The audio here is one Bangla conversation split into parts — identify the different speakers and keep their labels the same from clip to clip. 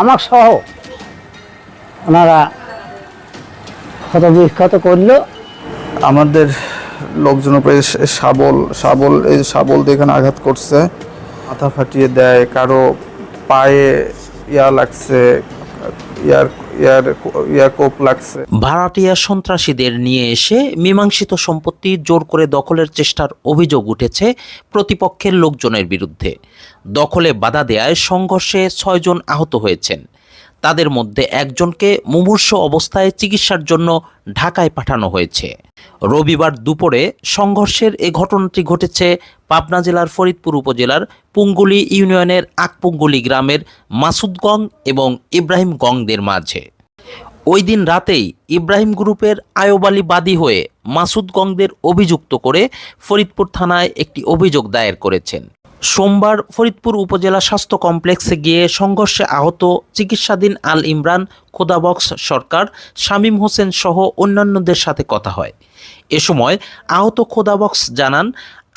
Speaker 1: আমার সহ ওনারা ক্ষত বিক্ষত করল।
Speaker 2: আমাদের লোকজন উপরে শাবল শাবল, এই শাবল দিয়ে এখানে আঘাত করছে। মাথা ফাটিয়ে দেয়, কারও পায়ে ইয়া লাগছে, ইয়ার ইয়ার ইয়ার কোপ লাগছে।
Speaker 3: ভাড়াটিয়া সন্ত্রাসীদের নিয়ে এসে মীমাংসিত সম্পত্তি জোর করে দখলের চেষ্টার অভিযোগ উঠেছে প্রতিপক্ষের লোকজনের বিরুদ্ধে। দখলে বাধা দেয়ায় সংঘর্ষে ছয়জন আহত হয়েছেন। তাদের মধ্যে একজনকে মুমূর্ষ অবস্থায় চিকিৎসার জন্য ঢাকায় পাঠানো হয়েছে। রবিবার দুপুরে সংঘর্ষের এ ঘটনাটি ঘটেছে পাবনা জেলার ফরিদপুর উপজেলার পুঙ্গুলি ইউনিয়নের আকপুঙ্গুলি গ্রামের মাসুদগং এবং ইব্রাহিম গংদের মাঝে। ওই দিন রাতেই ইব্রাহিম গ্রুপের আয়োবালি বাদী হয়ে মাসুদ গংদের অভিযুক্ত করে ফরিদপুর থানায় একটি অভিযোগ দায়ের করেছেন। সোমবার ফরিদপুর উপজেলা স্বাস্থ্য কমপ্লেক্সে গিয়ে সংঘর্ষে আহত চিকিৎসাধীন আল ইমরান খোদাবক্স সরকার, শামীম হোসেন সহ অন্যান্যদের সাথে কথা হয়। এ সময় আহত খোদাবক্স জানান,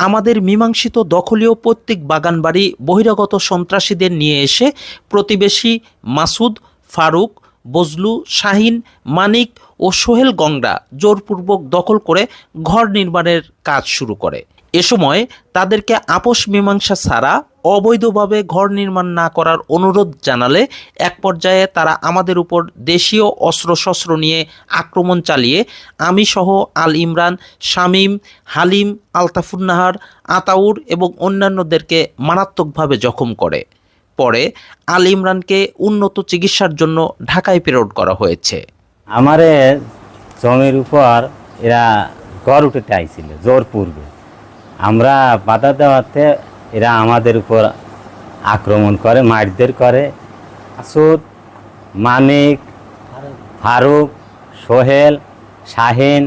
Speaker 3: আমাদের মীমাংসিত দখলীয় প্রত্যেক বাগানবাড়ি বহিরাগত সন্ত্রাসীদের নিয়ে এসে প্রতিবেশী মাসুদ, ফারুক, বজলু, শাহিন, মানিক ও সোহেল গংরা জোরপূর্বক দখল করে ঘর নির্মাণের কাজ শুরু করে। এ সময় তাদেরকে আপোষ মীমাংসা ছাড়া অবৈধভাবে ঘর নির্মাণ না করার অনুরোধ জানালে এক পর্যায়ে তারা আমাদের উপর দেশীয় অস্ত্রশস্ত্র নিয়ে আক্রমণ চালিয়ে আমি সহ আল ইমরান, শামীম, হালিম, আলতাফুন্নাহার, আতাউর এবং অন্যান্যদেরকে মারাত্মকভাবে জখম করে। পরে আল ইমরানকে উন্নত চিকিৎসার জন্য ঢাকায় প্রেরণ করা হয়েছে।
Speaker 4: আমার জমির উপর এরা গড় উঠেতে আইছিল, জোর পূর্বে। আমরা বাধা দেওয়াতে এরা আমাদের উপর আক্রমণ করে, মারধর করে। আসুদ মানিক, ফারুক, সোহেল, শাহিন,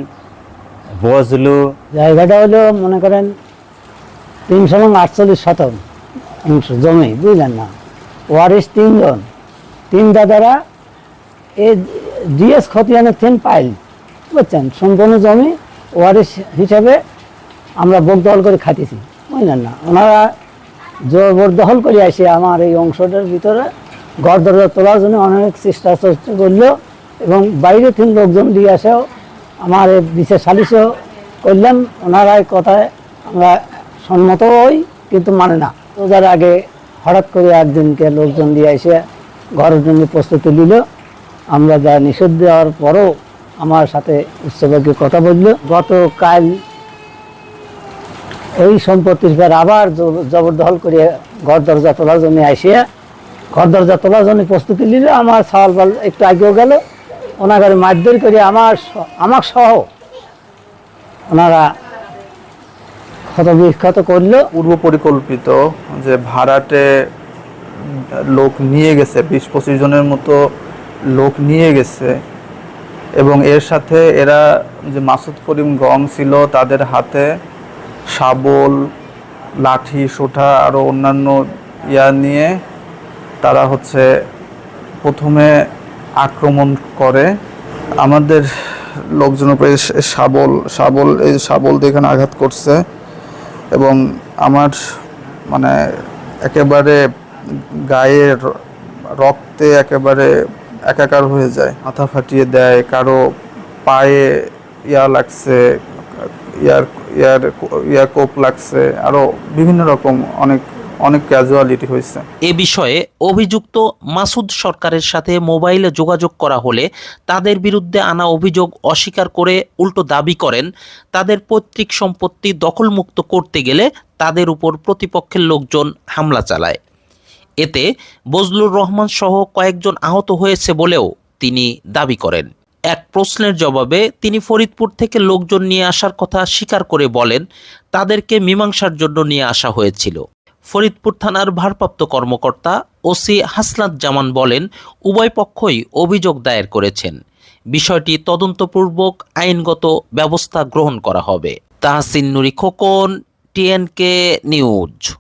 Speaker 4: বজলু।
Speaker 1: জায়গাটা হলো, মনে করেন, তিনশো এবং আটচল্লিশ শতক। জমি, বুঝলেন না? ওয়ারিস তিনজন। তিন দাদারা এ জিএস খতিয়ানের থেন পাইল, বুঝছেন? সম্পূর্ণ জমি ওয়ারিস হিসাবে আমরা বোকদখল করে খাইতেছি। বুঝলেন না? ওনারা জবরদখল করে আসে আমার এই অংশটার ভিতরে। ঘর দরজা তোলার জন্য অনেক চেষ্টা চর্চা করল এবং বাইরে থেকে লোকজন দিয়ে আসেও আমার বিশেষ সালিশও করলাম ওনারা কথায় আমরা সম্মত হই, কিন্তু মানে না। রোজার আগে হঠাৎ করে একদিনকে লোকজন দিয়ে এসে ঘরের জন্য প্রস্তুতি নিল। আমরা যা নিষেধ দেওয়ার পরও আমার সাথে উৎসবের কথা বলল। গতকাল ওই সম্পত্তির পর আবার জব- জবরদখল করে ঘর দরজা তোলার জন্য আসিয়া ঘর দরজা তোলার জন্য প্রস্তুতি নিল, আমার সওয়াল বল একটু আগেও গেল, ওনাকে মারধর করে আমার আমার সহ ওনারা ক্ষত বিক্ষত করল।
Speaker 2: পূর্ব পরিকল্পিত যে ভাড়াটে লোক নিয়ে গেছে, বিশ পঁচিশ জনের মতো লোক নিয়ে গেছে, এবং এর সাথে এরা যে মাসুদ করিম গং ছিল তাদের হাতে শাবল, লাঠি, সোঠা আরও অন্যান্য ইয়া নিয়ে তারা হচ্ছে প্রথমে আক্রমণ করে। আমাদের লোকজন উপরে শাবল শাবল, এই শাবল দিয়ে এখানে আঘাত করছে। এবং আমার মানে একেবারে গায়ে রক্তে একেবারে একাকার হয়ে যায়। মাথা ফাটিয়ে দেয়, কারও পায়ে ইয়া লাগছে ইয়ার ইয়ার ইয়ার কোপ লাগছে আরও বিভিন্ন রকম অনেক অনেক ক্যাজুয়ালিটি হয়েছে।
Speaker 3: এ বিষয়ে অভিযুক্ত মাসুদ সরকারের সাথে মোবাইলে যোগাযোগ করা হলে তাদের বিরুদ্ধে আনা অভিযোগ অস্বীকার করে উল্টো দাবি করেন। তাদের পৈতৃক সম্পত্তি দখলমুক্ত করতে গেলে তাদের উপর প্রতিপক্ষের লোকজন হামলা চালায়। এতে বজলুর রহমান সহ কয়েকজন আহত হয়েছে বলেও তিনি দাবি করেন। এক প্রশ্নের জবাবে তিনি ফরিদপুর থেকে লোকজন নিয়ে আসার কথা স্বীকার করে বলেন, তাদেরকে মীমাংসার জন্য নিয়ে আসা হয়েছিল। ফরিদপুর থানার ভারপ্রাপ্ত কর্মকর্তা ওসি হাসনাত জামান বলেন, উভয় পক্ষই অভিযোগ দায়ের করেছেন। বিষয়টি তদন্তপূর্বক আইনগত ব্যবস্থা গ্রহণ করা হবে। Tahsin Nuri Khokon, TNK news.